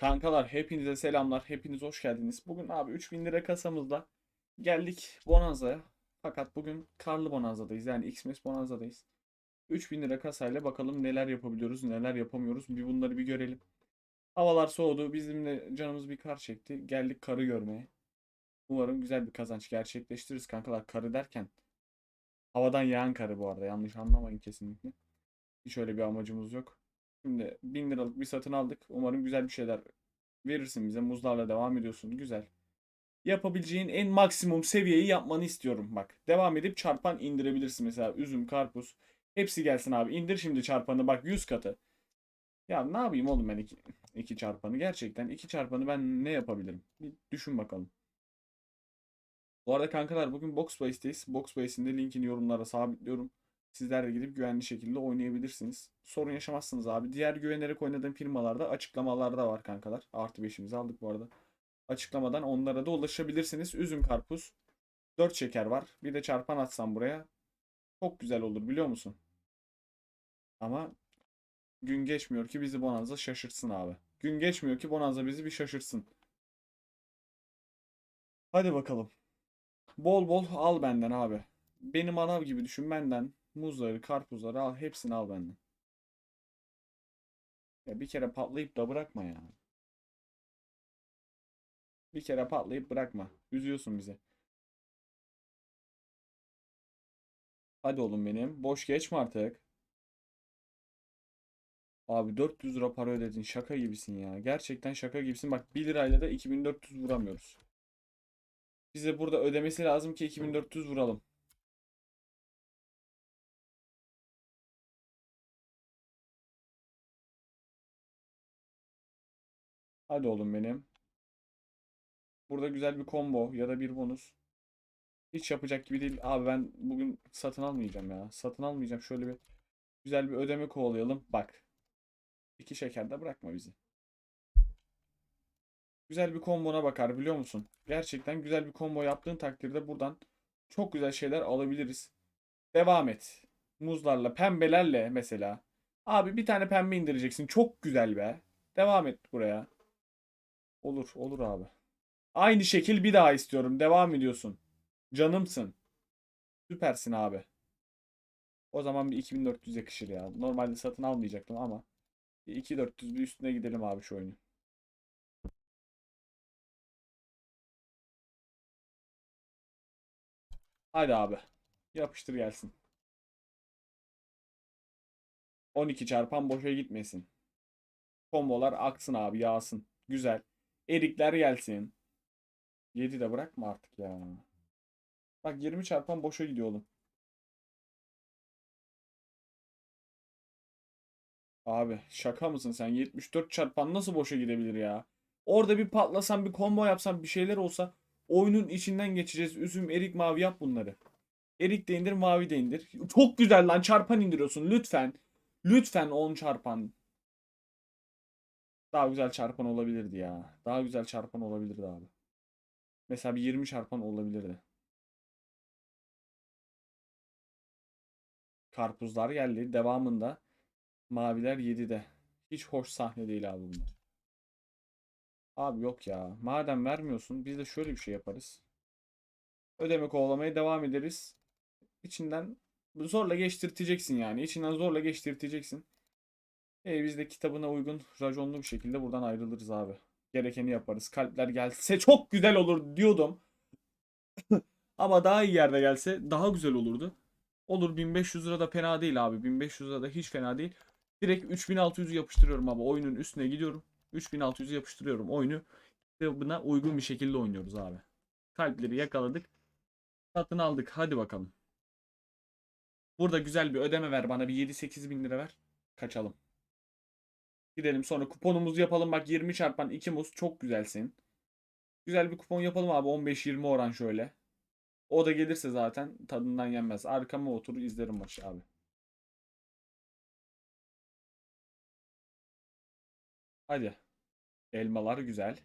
Kankalar hepinize selamlar. Hepiniz hoş geldiniz. Bugün abi 3000 lira kasamızda geldik Bonanza'ya. Fakat bugün karlı Bonanza'dayız. Yani Xmas Bonanza'dayız. 3000 lira kasayla bakalım neler yapabiliyoruz, neler yapamıyoruz. Bir bunları bir görelim. Havalar soğudu. Bizim de canımız bir kar çekti. Geldik karı görmeye. Umarım güzel bir kazanç gerçekleştiririz kankalar. Karı derken havadan yağan karı bu arada. Yanlış anlamayın kesinlikle. Hiç öyle bir amacımız yok. Şimdi 1000 liralık bir satın aldık. Umarım güzel bir şeyler verirsin bize. Muzlarla devam ediyorsun. Güzel. Yapabileceğin en maksimum seviyeyi yapmanı istiyorum. Bak. Devam edip çarpan indirebilirsin. Mesela üzüm, karpuz. Hepsi gelsin abi. İndir şimdi çarpanı. Bak 100 katı. Ya ne yapayım oğlum ben iki, iki çarpanı? Gerçekten iki çarpanı ben ne yapabilirim? Bir düşün bakalım. Bu arada kankalar bugün Boxbase'deyiz. Boxbase'in de linkini yorumlara sabitliyorum. Sizler de gidip güvenli şekilde oynayabilirsiniz. Sorun yaşamazsınız abi. Diğer güvenerek oynadığım firmalarda açıklamalarda var kankalar. Artı 5'imizi aldık bu arada. Açıklamadan onlara da ulaşabilirsiniz. Üzüm karpuz. 4 şeker var. Bir de çarpan atsam buraya. Çok güzel olur biliyor musun? Ama gün geçmiyor ki bizi Bonanza şaşırtsın abi. Gün geçmiyor ki Bonanza bizi bir şaşırtsın. Hadi bakalım. Bol bol al benden abi. Benim manav gibi düşün benden. Muzları, karpuzları al. Hepsini al benden. Ya bir kere patlayıp da bırakma ya. Bir kere patlayıp bırakma. Üzüyorsun bizi. Hadi oğlum benim. Boş geçme artık. Abi 400 lira para ödedin. Şaka gibisin ya. Gerçekten şaka gibisin. Bak 1 lirayla da 2400 vuramıyoruz. Bize burada ödemesi lazım ki 2400 vuralım. Hadi oğlum benim. Burada güzel bir combo ya da bir bonus. Hiç yapacak gibi değil. Abi ben bugün satın almayacağım ya. Satın almayacağım. Şöyle bir güzel bir ödeme kovalayalım. Bak. İki şeker de bırakma bizi. Güzel bir kombona bakar biliyor musun? Gerçekten güzel bir combo yaptığın takdirde buradan çok güzel şeyler alabiliriz. Devam et. Muzlarla, pembelerle mesela. Abi bir tane pembe indireceksin. Çok güzel be. Devam et buraya. Olur, olur abi. Aynı şekil bir daha istiyorum. Devam ediyorsun. Canımsın. Süpersin abi. O zaman bir 2400 yakışır ya. Normalde satın almayacaktım ama bir 2400 bir üstüne gidelim abi şu oyunu. Hadi abi. Yapıştır gelsin. 12 çarpan boşa gitmesin. Kombolar aksın abi yağsın. Güzel. Erikler gelsin. 7 de bırakma artık ya. Bak 20 çarpan boşa gidiyor oğlum. Abi şaka mısın sen? 74 çarpan nasıl boşa gidebilir ya? Orada bir patlasan bir combo yapsan bir şeyler olsa oyunun içinden geçeceğiz. Üzüm, erik, mavi yap bunları. Erik de indir, mavi de indir. Çok güzel lan çarpan indiriyorsun lütfen. Lütfen 10 çarpan. Daha güzel çarpan olabilirdi ya. Daha güzel çarpan olabilirdi abi. Mesela bir 20 çarpan olabilirdi. Karpuzlar geldi. Devamında maviler 7'de. Hiç hoş sahne değil abi bunlar. Abi yok ya. Madem vermiyorsun biz de şöyle bir şey yaparız. Ödeme kovalamaya devam ederiz. İçinden zorla geçtirteceksin yani. İçinden zorla geçtirteceksin. E biz de kitabına uygun raconlu bir şekilde buradan ayrılırız abi. Gerekeni yaparız. Kalpler gelse çok güzel olur diyordum. Ama daha iyi yerde gelse daha güzel olurdu. Olur 1500 lira da fena değil abi. 1500 lira da hiç fena değil. Direkt 3600'ü yapıştırıyorum abi. Oyunun üstüne gidiyorum. 3600'ü yapıştırıyorum. Oyunu kitabına uygun bir şekilde oynuyoruz abi. Kalpleri yakaladık. Satın aldık. Hadi bakalım. Burada güzel bir ödeme ver bana. Bir 7-8 bin lira ver. Kaçalım. Gidelim sonra kuponumuzu yapalım. Bak 20 çarpan 2 muz. Çok güzelsin. Güzel bir kupon yapalım abi. 15-20 oran şöyle. O da gelirse zaten tadından yenmez. Arkama otur izlerim maçı abi. Hadi. Elmalar güzel.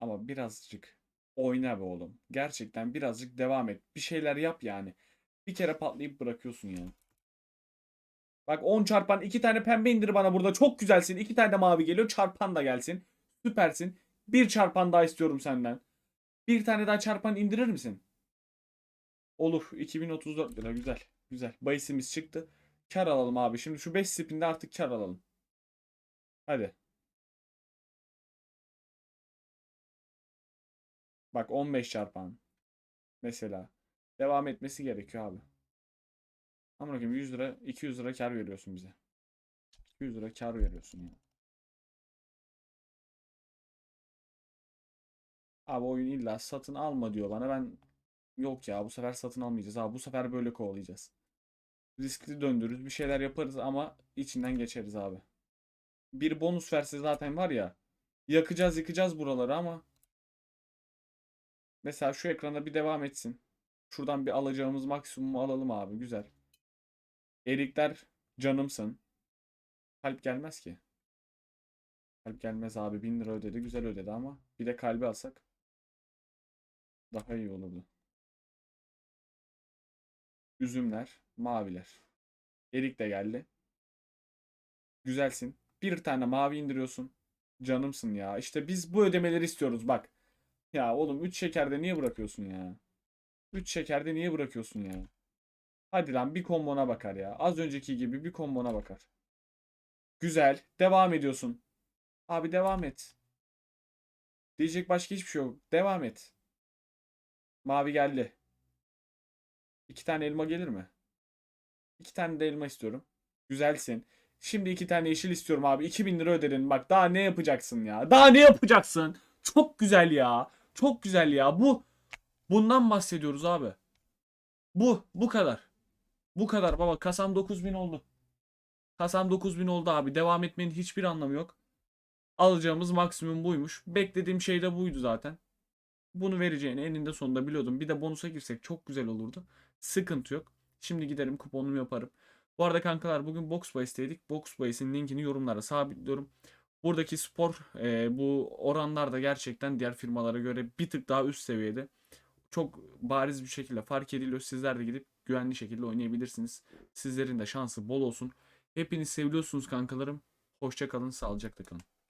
Ama birazcık oyna be oğlum. Gerçekten birazcık devam et. Bir şeyler yap yani. Bir kere patlayıp bırakıyorsun yani. Bak 10 çarpan 2 tane pembe indir bana burada. Çok güzelsin. 2 tane de mavi geliyor. Çarpan da gelsin. Süpersin. Bir çarpan daha istiyorum senden. Bir tane daha çarpan indirir misin? Olur. 2034 lira. Güzel. Güzel. Bahisimiz çıktı. Kar alalım abi. Şimdi şu 5 spinde artık kar alalım. Hadi. Bak 15 çarpan. Mesela. Devam etmesi gerekiyor abi. Amına koyayım 100 lira 200 lira kar veriyorsun bize. 200 lira kar veriyorsun ya. Abi oyun illa satın alma diyor bana. Ben yok ya bu sefer satın almayacağız. Abi bu sefer böyle kovalayacağız. Riskli döndürürüz bir şeyler yaparız ama içinden geçeriz abi. Bir bonus verse zaten var ya yakacağız yıkacağız buraları ama mesela şu ekranda bir devam etsin. Şuradan bir alacağımız maksimumu alalım abi. Güzel. Erikler canımsın. Kalp gelmez ki. Kalp gelmez abi. 1000 lira ödedi. Güzel ödedi ama. Bir de kalbi alsak. Daha iyi olurdu. Üzümler. Maviler. Erik de geldi. Güzelsin. Bir tane mavi indiriyorsun. Canımsın ya. İşte biz bu ödemeleri istiyoruz bak. Ya oğlum 3 şekerde niye bırakıyorsun ya? 3 şekerde niye bırakıyorsun ya? Hadi lan bir kombona bakar ya. Az önceki gibi bir kombona bakar. Güzel. Devam ediyorsun. Abi devam et. Diyecek başka hiçbir şey yok. Devam et. Mavi geldi. İki tane elma gelir mi? İki tane de elma istiyorum. Güzelsin. Şimdi iki tane yeşil istiyorum abi. 2000 lira ödedin. Bak daha ne yapacaksın ya? Daha ne yapacaksın? Çok güzel ya. Çok güzel ya. Bu bundan bahsediyoruz abi. Bu bu kadar. Bu kadar baba. Kasam 9000 oldu. Kasam 9000 oldu abi. Devam etmenin hiçbir anlamı yok. Alacağımız maksimum buymuş. Beklediğim şey de buydu zaten. Bunu vereceğini eninde sonunda biliyordum. Bir de bonusa girsek çok güzel olurdu. Sıkıntı yok. Şimdi giderim kuponumu yaparım. Bu arada kankalar bugün Box Base'teydik. Box Base'in linkini yorumlara sabitliyorum. Buradaki spor e, bu oranlar da gerçekten diğer firmalara göre bir tık daha üst seviyede. Çok bariz bir şekilde fark ediliyor. Sizler de gidip güvenli şekilde oynayabilirsiniz. Sizlerin de şansı bol olsun. Hepiniz seviyorsunuz kankalarım. Hoşça kalın, sağlıcakla kalın.